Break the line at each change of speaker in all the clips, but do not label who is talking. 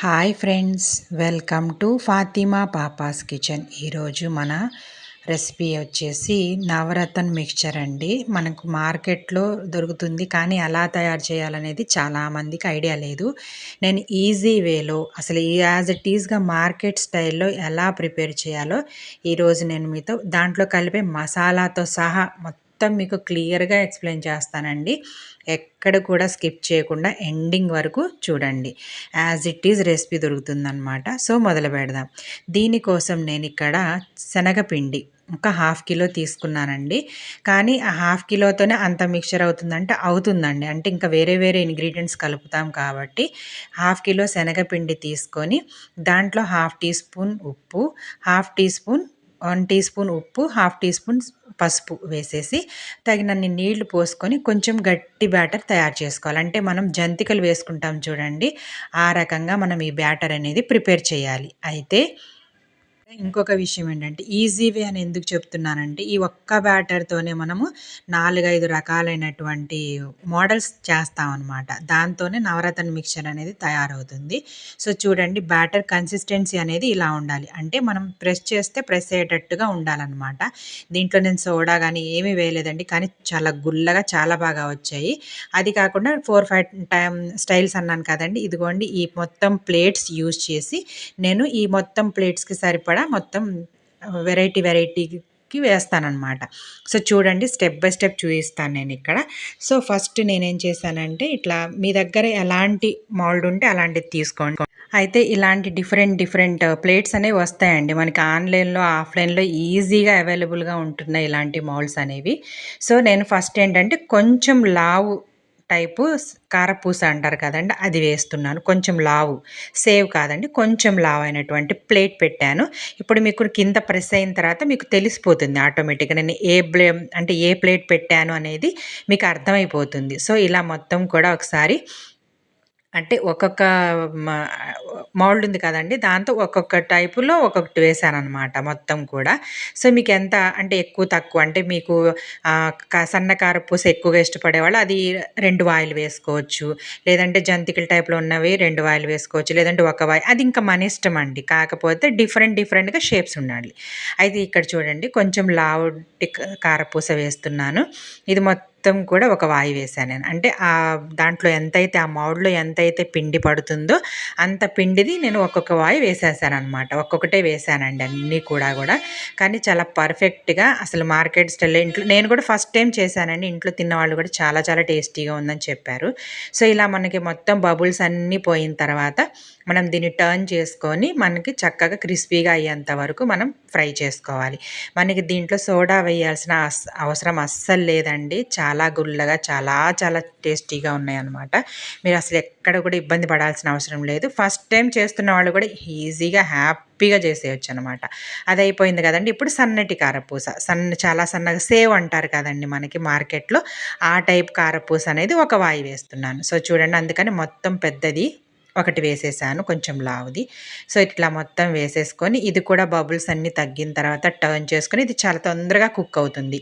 Hi friends welcome to Fatima papa's kitchen. ఈరోజు మన recipe వచ్చేసి నవరత్న మిక్చర్ అండి. మనకు మార్కెట్లో దొరుకుతుంది కానీ ఎలా తయారు చేయాలనేది చాలామందికి ఐడియా లేదు. నేను ఈజీ వేలో అసలు యాజ్ ఇట్ ఈస్గా మార్కెట్ స్టైల్లో ఎలా ప్రిపేర్ చేయాలో ఈరోజు నేను మీతో దాంట్లో కలిపే మసాలాతో సహా మొత్తం మొత్తం మీకు క్లియర్గా ఎక్స్ప్లెయిన్ చేస్తానండి. ఎక్కడ కూడా స్కిప్ చేయకుండా ఎండింగ్ వరకు చూడండి. యాజ్ ఇట్ ఈజ్ రెసిపీ దొరుకుతుందనమాట సో మొదలు పెడదాం. దీనికోసం నేను ఇక్కడ శనగపిండి ఒక హాఫ్ కిలో తీసుకున్నానండి. కానీ ఆ హాఫ్ కిలోతోనే అంత మిక్చర్ అవుతుందంటే అవుతుందండి. అంటే ఇంకా వేరే వేరే ఇంగ్రీడియంట్స్ కలుపుతాం కాబట్టి హాఫ్ కిలో శనగపిండి తీసుకొని దాంట్లో హాఫ్ టీ స్పూన్ ఉప్పు half tea spoon one tea spoon ఉప్పు హాఫ్ టీ స్పూన్ పసుపు వేసేసి తగినన్ని నీళ్ళు పోసుకొని కొంచెం గట్టి బ్యాటర్ తయారు చేసుకోవాలి. అంటే మనం జంతికలు వేసుకుంటాం చూడండి. ఆ రకంగా మనం ఈ బ్యాటర్ అనేది ప్రిపేర్ చేయాలి. అయితే ఇంకొక విషయం ఏంటంటే ఈజీ వే అని ఎందుకు చెప్తున్నానంటే ఈ ఒక్క బ్యాటర్తోనే మనము నాలుగైదు రకాలైనటువంటి మోడల్స్ చేస్తామన్నమాట. దాంతోనే నవరత్న మిక్చర్ అనేది తయారవుతుంది. సో చూడండి బ్యాటర్ కన్సిస్టెన్సీ అనేది ఇలా ఉండాలి. అంటే మనం ప్రెస్ చేస్తే ప్రెస్ అయ్యేటట్టుగా ఉండాలన్నమాట. దీంట్లో నేను సోడా కానీ ఏమీ వేయలేదండి కానీ చాలా గుల్లగా చాలా బాగా వచ్చాయి. అది కాకుండా ఫోర్ ఫైవ్ టైమ్ స్టైల్స్ అన్నాను కదండి ఇదిగోండి ఈ మొత్తం ప్లేట్స్ యూజ్ చేసి నేను ఈ మొత్తం ప్లేట్స్కి సరిపడా మొత్తం వెరైటీ వెరైటీకి వేస్తానన్నమాట. సో చూడండి స్టెప్ బై స్టెప్ చూపిస్తాను నేను ఇక్కడ. సో ఫస్ట్ నేనేం చేశానంటే ఇట్లా మీ దగ్గర ఎలాంటి మోల్డ్ ఉంటే అలాంటిది తీసుకోండి. అయితే ఇలాంటి డిఫరెంట్ డిఫరెంట్ ప్లేట్స్ అనేవి వస్తాయండి. మనకి ఆన్లైన్లో ఆఫ్లైన్లో ఈజీగా అవైలబుల్గా ఉంటున్నాయి ఇలాంటి మాల్స్ అనేవి. సో నేను ఫస్ట్ ఏంటంటే కొంచెం లావు టైపు కారపూస అంటారు కదండి అది వేస్తున్నాను. కొంచెం లావు. సేవ్ కాదండి కొంచెం లావు అయినటువంటి ప్లేట్ పెట్టాను. ఇప్పుడు మీకు కింద ప్రెస్ అయిన తర్వాత మీకు తెలిసిపోతుంది ఆటోమేటిక్గా. నేను ఏ ప్లే అంటే ఏ ప్లేట్ పెట్టాను అనేది మీకు అర్థమైపోతుంది. సో ఇలా మొత్తం కూడా ఒకసారి అంటే ఒక్కొక్క మౌల్డ్ ఉంది కదండి. దాంతో ఒక్కొక్క టైపులో ఒక్కొక్కటి వేసాను అనమాట మొత్తం కూడా. సో మీకు ఎంత అంటే ఎక్కువ తక్కువ? అంటే మీకు సన్నకార పూస ఎక్కువగా ఇష్టపడేవాళ్ళు అది రెండు వాయిలు వేసుకోవచ్చు. లేదంటే జంతికల టైప్లో ఉన్నవి రెండు వాయిలు వేసుకోవచ్చు. లేదంటే ఒక వాయి అది ఇంకా మన ఇష్టం అండి. కాకపోతే డిఫరెంట్ డిఫరెంట్గా షేప్స్ ఉండాలి. అయితే ఇక్కడ చూడండి కొంచెం లావు కారపూస వేస్తున్నాను. ఇది మొత్తం మొత్తం కూడా ఒక వాయి వేసాను నేను. అంటే ఆ దాంట్లో ఎంతైతే ఆ మౌడ్లో ఎంతైతే పిండి పడుతుందో అంత పిండిది నేను ఒక్కొక్క వాయి వేసేసాను అనమాట ఒక్కొక్కటే వేసానండి అన్నీ కూడా కూడా. కానీ చాలా పర్ఫెక్ట్గా అసలు మార్కెట్ స్టైల్ ఇంట్లో నేను కూడా ఫస్ట్ టైం చేశానండి. ఇంట్లో తిన్న వాళ్ళు కూడా చాలా చాలా టేస్టీగా ఉందని చెప్పారు. సో ఇలా మనకి మొత్తం బబుల్స్ అన్నీ పోయిన తర్వాత మనం దీన్ని టర్న్ చేసుకొని మనకి చక్కగా క్రిస్పీగా అయ్యేంత వరకు మనం ఫ్రై చేసుకోవాలి. మనకి దీంట్లో సోడా వేయాల్సిన అవసరం అస్సలు లేదండి. చాలా గుల్లగా చాలా చాలా టేస్టీగా ఉన్నాయన్నమాట. మీరు అసలు ఎక్కడ కూడా ఇబ్బంది పడాల్సిన అవసరం లేదు. ఫస్ట్ టైం చేస్తున్న వాళ్ళు కూడా ఈజీగా హ్యాపీగా చేసేయచ్చు అనమాట అది అయిపోయింది కదండి. ఇప్పుడు సన్నటి కారపూస. సన్న చాలా సన్నగా సేవ్ అంటారు కదండి మనకి మార్కెట్లో. ఆ టైప్ కారపూస అనేది ఒక వాయి వేస్తున్నాను. సో చూడండి అందుకని మొత్తం పెద్దది. ఒకటి వేసేసాను కొంచెం లావుది. సో ఇట్లా మొత్తం వేసేసుకొని ఇది కూడా బబుల్స్ అన్నీ తగ్గిన తర్వాత టర్న్ చేసుకొని ఇది చాలా తొందరగా కుక్ అవుతుంది.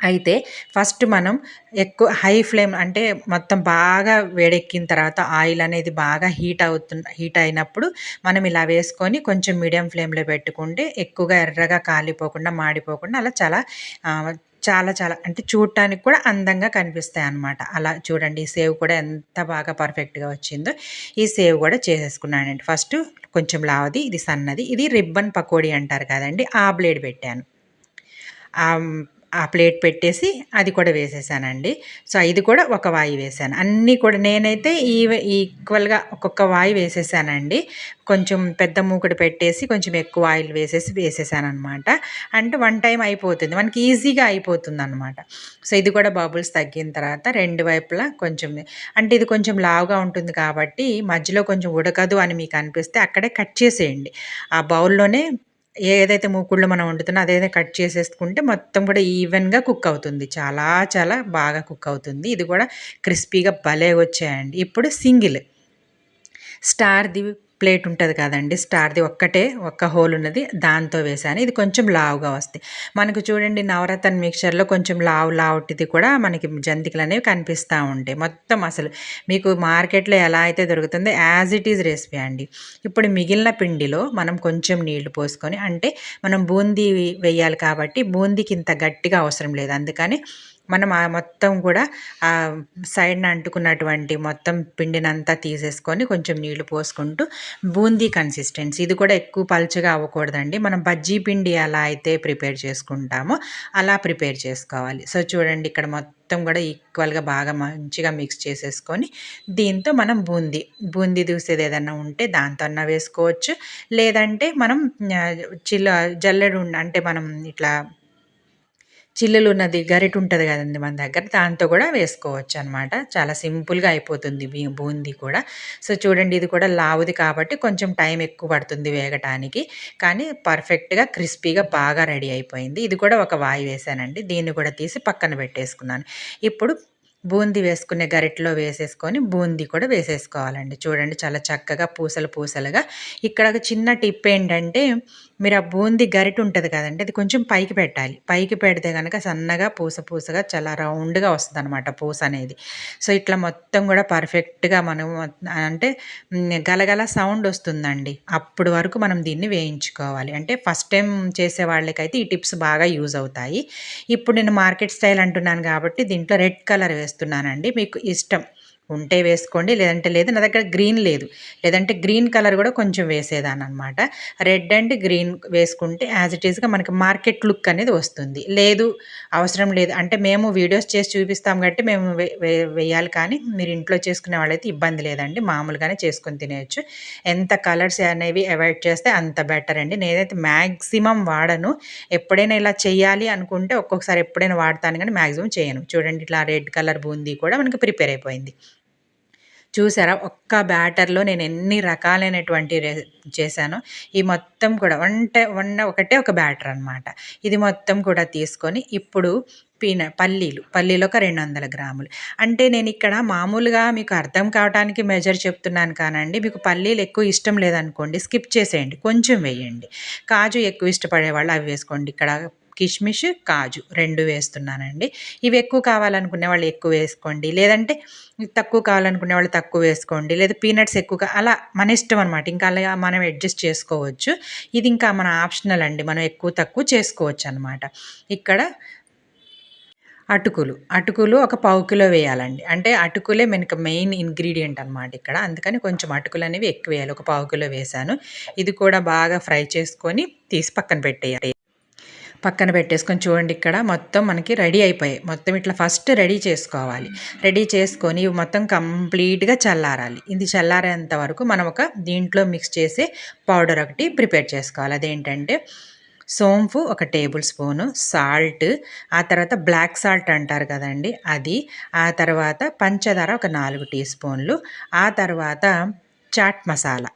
అయితే ఫస్ట్ మనం ఎక్కువ హై ఫ్లేమ్ అంటే మొత్తం బాగా వేడెక్కిన తర్వాత ఆయిల్ అనేది బాగా హీట్ అవుతు హీట్ అయినప్పుడు మనం ఇలా వేసుకొని కొంచెం మీడియం ఫ్లేమ్లో పెట్టుకుంటే ఎక్కువగా ఎర్రగా కాలిపోకుండా మాడిపోకుండా అలా చాలా చాలా చాలా. అంటే చూడటానికి కూడా అందంగా కనిపిస్తాయి అన్నమాట. అలా చూడండి ఈ సేవ్ కూడా ఎంత బాగా పర్ఫెక్ట్గా వచ్చిందో ఈ సేవ్ కూడా చేసేసుకున్నానండి. ఫస్ట్ కొంచెం లావది ఇది సన్నది. ఇది రిబ్బన్ పకోడీ అంటారు కదండి ఆ బ్లేడ్ పెట్టాను. ఆ ప్లేట్ పెట్టేసి అది కూడా వేసేసానండి. సో ఇది కూడా ఒక వాయి వేసాను. అన్నీ కూడా నేనైతే ఈ ఈక్వల్గా ఒక్కొక్క వాయి వేసేసానండి. కొంచెం పెద్ద మూకుడు పెట్టేసి కొంచెం ఎక్కువ ఆయిల్ వేసేసి వేసేసాను అనమాట అంటే వన్ టైం అయిపోతుంది. మనకి ఈజీగా అయిపోతుంది అనమాట సో ఇది కూడా బబుల్స్ తగ్గిన తర్వాత రెండు వైపులా కొంచెం అంటే ఇది కొంచెం లావుగా ఉంటుంది కాబట్టి మధ్యలో కొంచెం ఉడకదు అని మీకు అనిపిస్తే అక్కడే కట్ చేసేయండి. ఆ బౌల్లోనే ఏదైతే మూకుళ్ళు మనం వండుతున్నా అదైతే కట్ చేసేసుకుంటే మొత్తం కూడా ఈవెన్గా కుక్ అవుతుంది. చాలా చాలా బాగా కుక్ అవుతుంది. ఇది కూడా క్రిస్పీగా భలే వచ్చాయండి. ఇప్పుడు సింగిల్. స్టార్ది ప్లేట్ ఉంటుంది కదండి స్టార్ది ఒక్కటే ఒక్క హోల్ ఉన్నది దాంతో వేసాను. ఇది కొంచెం లావుగా వస్తాయి. మనకు చూడండి నవరత్న మిక్చర్లో కొంచెం లావు లావుటిది కూడా మనకి జంతికలు అనేవి కనిపిస్తూ ఉంటాయి. మొత్తం అసలు మీకు మార్కెట్లో ఎలా అయితే దొరుకుతుందో యాజ్ ఇట్ ఈజ్ రెసిపీ అండి. ఇప్పుడు మిగిలిన పిండిలో మనం కొంచెం నీళ్ళు పోసుకొని అంటే మనం బూందీ వేయాలి కాబట్టి బూందీకి ఇంత గట్టిగా అవసరం లేదు. అందుకని మనం ఆ మొత్తం కూడా ఆ సైడ్న అంటుకున్నటువంటి మొత్తం పిండినంతా తీసేసుకొని కొంచెం నీళ్ళు పోసుకుంటూ బూందీ కన్సిస్టెన్సీ ఇది కూడా ఎక్కువ పలుచగా అవ్వకూడదండి. మనం బజ్జీ పిండి ఎలా అయితే ప్రిపేర్ చేసుకుంటామో. అలా ప్రిపేర్ చేసుకోవాలి. సో చూడండి ఇక్కడ మొత్తం కూడా ఈక్వల్గా బాగా మంచిగా మిక్స్ చేసేసుకొని దీంతో మనం బూందీ బూందీ దూసేది ఏదన్నా ఉంటే దాంతో అన్న వేసుకోవచ్చు. లేదంటే మనం చిల్ల జల్లెడు అంటే మనం ఇట్లా చిల్లులు ఉన్నది గరిట ఉంటుంది కదండి మన దగ్గర దాంతో కూడా వేసుకోవచ్చు అనమాట చాలా సింపుల్గా అయిపోతుంది బూందీ కూడా. సో చూడండి ఇది కూడా లావుది కాబట్టి కొంచెం టైం ఎక్కువ పడుతుంది వేగటానికి. కానీ పర్ఫెక్ట్గా క్రిస్పీగా బాగా రెడీ అయిపోయింది. ఇది కూడా ఒక వాయి వేసానండి. దీన్ని కూడా తీసి పక్కన పెట్టేసుకున్నాను. ఇప్పుడు బూందీ వేసుకునే గరిటలో వేసేసుకొని బూందీ కూడా వేసేసుకోవాలండి. చూడండి చాలా చక్కగా పూసలు పూసలుగా. ఇక్కడ ఒక చిన్న టిప్ ఏంటంటే మీరు ఆ బూందీ గరిట ఉంటుంది కదండి అది కొంచెం పైకి పెట్టాలి. పైకి పెడితే కనుక సన్నగా పూస పూసగా చాలా రౌండ్గా వస్తుంది అనమాట పూస అనేది. సో ఇట్లా మొత్తం కూడా పర్ఫెక్ట్గా మనం అంటే గలగల సౌండ్ వస్తుందండి. అప్పుడు వరకు మనం దీన్ని వేయించుకోవాలి. అంటే ఫస్ట్ టైం చేసే వాళ్ళకైతే ఈ టిప్స్ బాగా యూజ్ అవుతాయి. ఇప్పుడు నేను మార్కెట్ స్టైల్ అంటున్నాను కాబట్టి దీంట్లో రెడ్ కలర్ చేస్తున్నానండి. మీకు ఇష్టం. ఉంటే వేసుకోండి లేదంటే లేదు. నా దగ్గర గ్రీన్ లేదు. లేదంటే గ్రీన్ కలర్ కూడా కొంచెం వేసేదాన్ని అనమాట రెడ్ అండ్ గ్రీన్ వేసుకుంటే యాజ్ ఇట్ ఈస్గా మనకి మార్కెట్ లుక్ అనేది వస్తుంది. లేదు అవసరం లేదు. అంటే మేము వీడియోస్ చేసి చూపిస్తాం కాబట్టి మేము వేయాలి కానీ మీరు ఇంట్లో చేసుకునే వాళ్ళైతే ఇబ్బంది లేదండి. మామూలుగానే చేసుకొని తినేయచ్చు. ఎంత కలర్స్ అనేవి అవాయిడ్ చేస్తే అంత బెటర్ అండి. నేనైతే మ్యాక్సిమం వాడను. ఎప్పుడైనా ఇలా చేయాలి అనుకుంటే ఒక్కొక్కసారి ఎప్పుడైనా వాడతాను కానీ మ్యాక్సిమం చేయను. చూడండి ఇట్లా రెడ్ కలర్ బూందీ కూడా మనకి ప్రిపేర్ అయిపోయింది. చూసారా? ఒక్క బ్యాటర్లో నేను ఎన్ని రకాలైనటువంటి చేశానో ఈ మొత్తం కూడా వంట వంట ఒకటే ఒక బ్యాటర్ అనమాట ఇది మొత్తం కూడా తీసుకొని ఇప్పుడు పీన పల్లీలు పల్లీలు ఒక రెండు వందల గ్రాములు. అంటే నేను ఇక్కడ మామూలుగా మీకు అర్థం కావడానికి మెజర్ చెప్తున్నాను కానండి మీకు పల్లీలు ఎక్కువ ఇష్టం లేదనుకోండి స్కిప్ చేసేయండి కొంచెం వేయండి. కాజు ఎక్కువ ఇష్టపడే వాళ్ళు అవి వేసుకోండి. ఇక్కడ కిష్మిష్ కాజు రెండు వేస్తున్నానండి. ఇవి ఎక్కువ కావాలనుకునే వాళ్ళు ఎక్కువ వేసుకోండి. లేదంటే తక్కువ కావాలనుకునే వాళ్ళు తక్కువ వేసుకోండి. లేదా పీనట్స్ ఎక్కువ అలా మన ఇష్టం అనమాట ఇంకా అలా మనం అడ్జస్ట్ చేసుకోవచ్చు. ఇది ఇంకా మన ఆప్షనల్ అండి. మనం ఎక్కువ తక్కువ చేసుకోవచ్చు అనమాట ఇక్కడ అటుకులు. అటుకులు ఒక పావు కిలో వేయాలండి. అంటే అటుకులే మనకి మెయిన్ ఇంగ్రీడియంట్ అనమాట ఇక్కడ. అందుకని కొంచెం అటుకులు అనేవి ఎక్కువ వేయాలి. ఒక పావు కిలో వేసాను ఇది కూడా బాగా ఫ్రై చేసుకొని తీసి పక్కన పెట్టేయాలి. పక్కన పెట్టేసుకొని చూడండి ఇక్కడ మొత్తం మనకి రెడీ అయిపోయాయి. మొత్తం ఇట్లా ఫస్ట్ రెడీ చేసుకోవాలి. రెడీ చేసుకొని ఇవి మొత్తం కంప్లీట్గా చల్లారాలి. ఇది చల్లారేంత వరకు మనం ఒక దీంట్లో మిక్స్ చేసి పౌడర్ ఒకటి ప్రిపేర్ చేసుకోవాలి. అదేంటంటే సోంపు ఒక టేబుల్ స్పూను సాల్ట్ ఆ తర్వాత బ్లాక్ సాల్ట్ అంటారు కదండి అది. ఆ తర్వాత పంచదార ఒక నాలుగు టీ స్పూన్లు ఆ తర్వాత చాట్ మసాలా.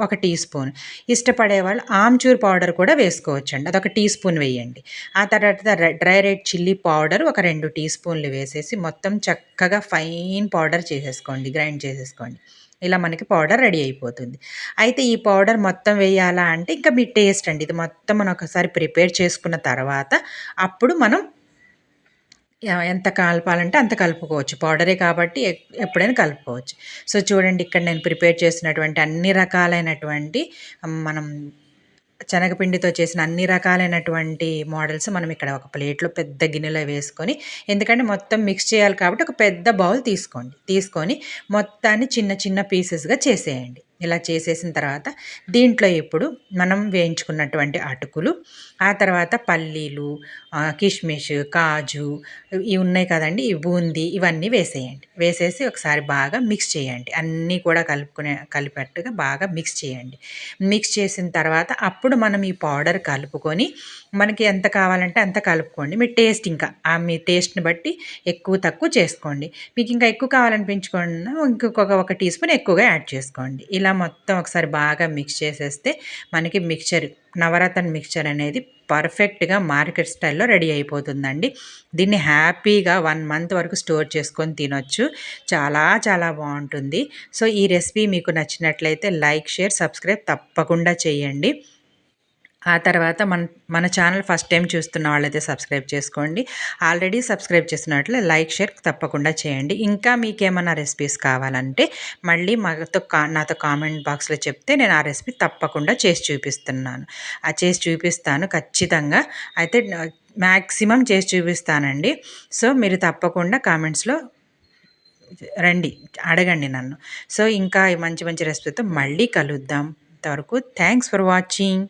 ఒక టీ స్పూన్. ఇష్టపడే వాళ్ళు ఆమ్చూర్ పౌడర్ కూడా వేసుకోవచ్చండి. అదొక టీ స్పూన్ వేయండి. ఆ తర్వాత డ్రై రెడ్ చిల్లీ పౌడర్ ఒక రెండు టీ స్పూన్లు వేసేసి మొత్తం చక్కగా ఫైన్ పౌడర్ చేసేసుకోండి. గ్రైండ్ చేసేసుకోండి. ఇలా మనకి పౌడర్ రెడీ అయిపోతుంది. అయితే ఈ పౌడర్ మొత్తం వేయాలా అంటే ఇంకా మీ టేస్ట్ అండి. ఇది మొత్తం మనం ఒకసారి ప్రిపేర్ చేసుకున్న తర్వాత అప్పుడు మనం ఎంత కలపాలంటే అంత కలుపుకోవచ్చు. పౌడరే కాబట్టి ఎప్పుడైనా కలుపుకోవచ్చు. సో చూడండి ఇక్కడ నేను ప్రిపేర్ చేసినటువంటి అన్ని రకాలైనటువంటి మనం శనగపిండితో చేసిన అన్ని రకాలైనటువంటి మోడల్స్ మనం ఇక్కడ ఒక ప్లేట్లో పెద్ద గిన్నెలో వేసుకొని ఎందుకంటే మొత్తం మిక్స్ చేయాలి కాబట్టి ఒక పెద్ద బౌల్ తీసుకోండి. తీసుకొని మొత్తాన్ని చిన్న చిన్న పీసెస్గా చేసేయండి. ఇలా చేసేసిన తర్వాత దీంట్లో ఇప్పుడు మనం వేయించుకున్నటువంటి అటుకులు ఆ తర్వాత పల్లీలు కిష్మిష్ కాజు ఇవి ఉన్నాయి కదండి ఈ బూందీ ఇవన్నీ వేసేయండి. వేసేసి ఒకసారి బాగా మిక్స్ చేయండి. అన్నీ కూడా కలుపుకునే కలిపేట్టుగా బాగా మిక్స్ చేయండి. మిక్స్ చేసిన తర్వాత అప్పుడు మనం ఈ పౌడర్ కలుపుకొని మనకి ఎంత కావాలంటే అంత కలుపుకోండి. మీ టేస్ట్ ఇంకా ఆ మీ టేస్ట్ని బట్టి ఎక్కువ తక్కువ చేసుకోండి. మీకు ఇంకా ఎక్కువ కావాలనిపించుకోండి ఇంకొక ఒక టీ స్పూన్ ఎక్కువగా యాడ్ చేసుకోండి. ఇలా మొత్తం ఒకసారి బాగా మిక్స్ చేసేస్తే మనకి మిక్చర్ నవరత్న మిక్చర్ అనేది పర్ఫెక్ట్గా మార్కెట్ స్టైల్లో రెడీ అయిపోతుందండి. దీన్ని హ్యాపీగా వన్ మంత్ వరకు స్టోర్ చేసుకొని తినొచ్చు. చాలా చాలా బాగుంటుంది. సో ఈ రెసిపీ మీకు నచ్చినట్లయితే లైక్ షేర్ సబ్స్క్రైబ్ తప్పకుండా చేయండి. ఆ తర్వాత మన మన ఛానల్ ఫస్ట్ టైం చూస్తున్న వాళ్ళైతే సబ్స్క్రైబ్ చేసుకోండి. ఆల్రెడీ సబ్స్క్రైబ్ చేసినట్లు లైక్ షేర్ తప్పకుండా చేయండి. ఇంకా మీకేమైనా రెసిపీస్ కావాలంటే మళ్ళీ మాతో కా నాతో కామెంట్ బాక్స్లో చెప్తే నేను ఆ రెసిపీ తప్పకుండా చేసి చూపిస్తున్నాను. ఆ చేసి చూపిస్తాను ఖచ్చితంగా. అయితే మ్యాక్సిమం చేసి చూపిస్తానండి. సో మీరు తప్పకుండా కామెంట్స్లో రండి అడగండి నన్ను. సో ఇంకా మంచి మంచి రెసిపీతో మళ్ళీ కలుద్దాం. ఇంతవరకు థ్యాంక్స్ ఫర్ వాచింగ్.